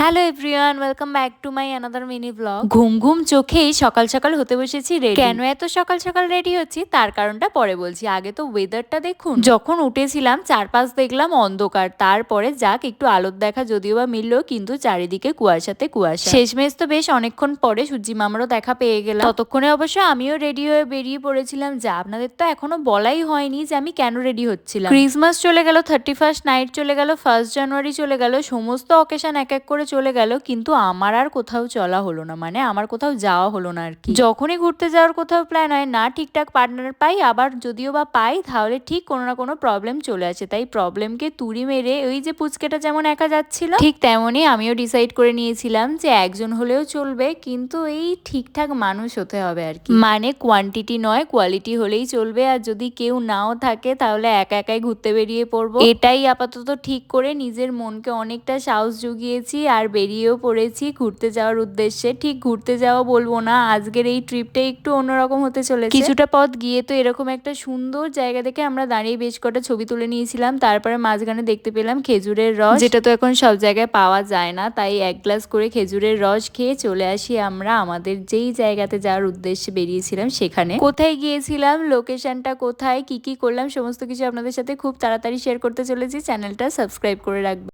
Hello everyone welcome back to my another mini blog ঘুম ঘুম চোখেই সকাল সকাল হতে বসেছি রেডি কেন এত সকাল সকাল রেডি হচ্ছি? তার কারণটা পরে বলছি। আগে তো ওয়েদারটা দেখুন। যখন উঠেছিলাম চারপাশ দেখলাম অন্ধকার। তারপরে যাক একটু আলোর দেখা যদিও বা মিললো কিন্তু চারিদিকে কুয়াশাতে কুয়াশা। শেষমেশ তো বেশ অনেকক্ষণ পরে সূর্যি মামারও দেখা পেয়ে গেলাম। ততক্ষণে অবশ্য আমিও রেডি হয়ে বেরিয়ে পড়েছিলাম যা আপনাদের তো এখনও বলাই হয়নি যে আমি কেন রেডি হচ্ছিলাম। ক্রিসমাস চলে গেল থার্টি ফার্স্ট নাইট চলে গেল ফার্স্ট জানুয়ারি চলে গেল সমস্ত অকেশন এক এক করে চলে গেল, কিন্তু আমার আর কোথাও চলা হলো না। মানে আমার কোথাও যাওয়া হলো না আর কি। যখনই ঘুরতে যাওয়ার কোথাও প্ল্যান হয়, না ঠিকঠাক পার্টনার পাই, আবার যদিও বা পাই, তাহলে ঠিক কোনো না কোনো প্রবলেম চলে আসে। তাই প্রবলেমকে তুড়ি মেরে ওই যে পুচকেটা যেমন একা যাচ্ছিল, ঠিক তেমনই আমিও ডিসাইড করে নিয়েছিলাম যে একজন হলেও চলবে, কিন্তু এই ঠিকঠাক মানুষ হতে হবে আর কি। মানে কোয়ান্টিটি নয় কোয়ালিটি হলেই চলবে। আর যদি কেউ নাও থাকে, তাহলে একা একাই ঘুরতে বেরিয়ে পড়ব। এটাই আপাতত ঠিক করে নিজের মনকে অনেকটা সাহস জুগিয়েছি। আর বেরিয়েও পড়েছি ঘুরতে যাওয়ার উদ্দেশ্যে। ঠিক ঘুরতে যাওয়া বলব না আজকের এই ট্রিপটা একটু অন্যরকম হতে চলেছে। কিছুটা পথ গিয়ে তো এরকম একটা সুন্দর জায়গা দেখে আমরা দাঁড়িয়ে বেশ কটা ছবি তুলে নিয়েছিলাম তারপরে মাঝখানে দেখতে পেলাম খেজুরের রস। যেটা তো এখন সব জায়গায় পাওয়া যায় না তাই এক গ্লাস করে খেজুরের রস খেয়ে চলে আসি আমরা আমাদের যেই জায়গাতে যাওয়ার উদ্দেশ্যে বেরিয়েছিলাম সেখানে। কোথায় গিয়েছিলাম লোকেশনটা কোথায় কি কি করলাম সমস্ত কিছু আপনাদের সাথে খুব তাড়াতাড়ি শেয়ার করতে চলেছি। চ্যানেলটা সাবস্ক্রাইব করে রাখবেন।